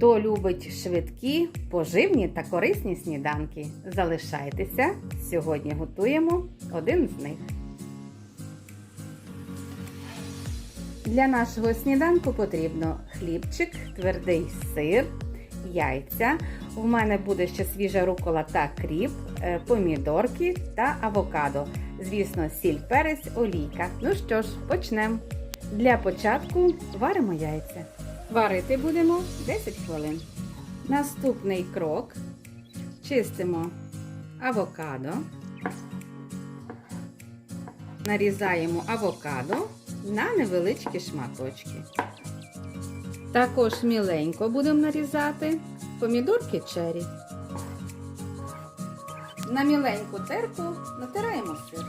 Хто любить швидкі, поживні та корисні сніданки, залишайтеся. Сьогодні готуємо один з них. Для нашого сніданку потрібно хлібчик, твердий сир, яйця. У мене буде ще свіжа рукола та кріп, е, помідорки та авокадо. Звісно, сіль, перець, олійка. Ну що ж, почнемо. Для початку варимо яйця. Варити будемо 10 хвилин. Наступний крок. Чистимо авокадо. Нарізаємо авокадо на невеличкі шматочки. Також міленько будемо нарізати помідорки чері. На міленьку терку натираємо сир.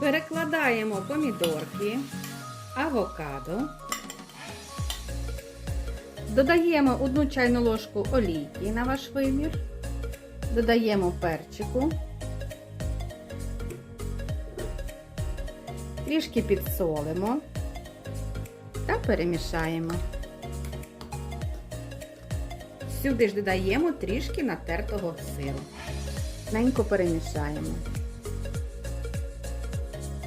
Перекладаємо помідорки, авокадо. Додаємо одну чайну ложку олійки на ваш вибір. Додаємо перчику. Трішки підсолимо та перемішаємо. Сюди ж додаємо трішки натертого сиру. Ненько перемішаємо.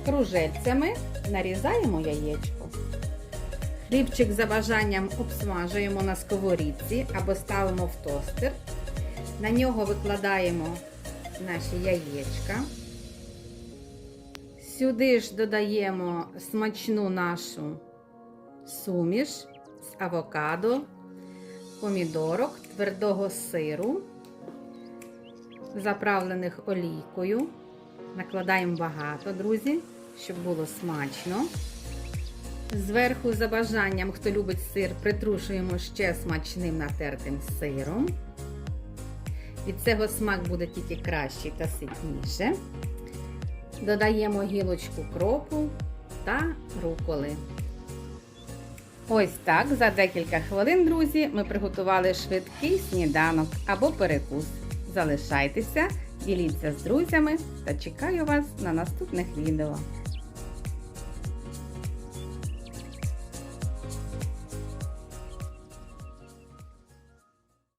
Кружельцями нарізаємо яєчко. Хлібчик за бажанням обсмажуємо на сковорідці або ставимо в тостер. На нього викладаємо наші яєчка. Сюди ж додаємо смачну нашу суміш з авокадо, помідорок, твердого сиру, заправлених олійкою. Накладаємо багато, друзі, щоб було смачно. Зверху, за бажанням, хто любить сир, притрушуємо ще смачним натертим сиром. Від цього смак буде тільки кращий та ситніше. Додаємо гілочку кропу та руколи. Ось так, за декілька хвилин, друзі, ми приготували швидкий сніданок або перекус. Залишайтеся, діліться з друзями та чекаю вас на наступних відео.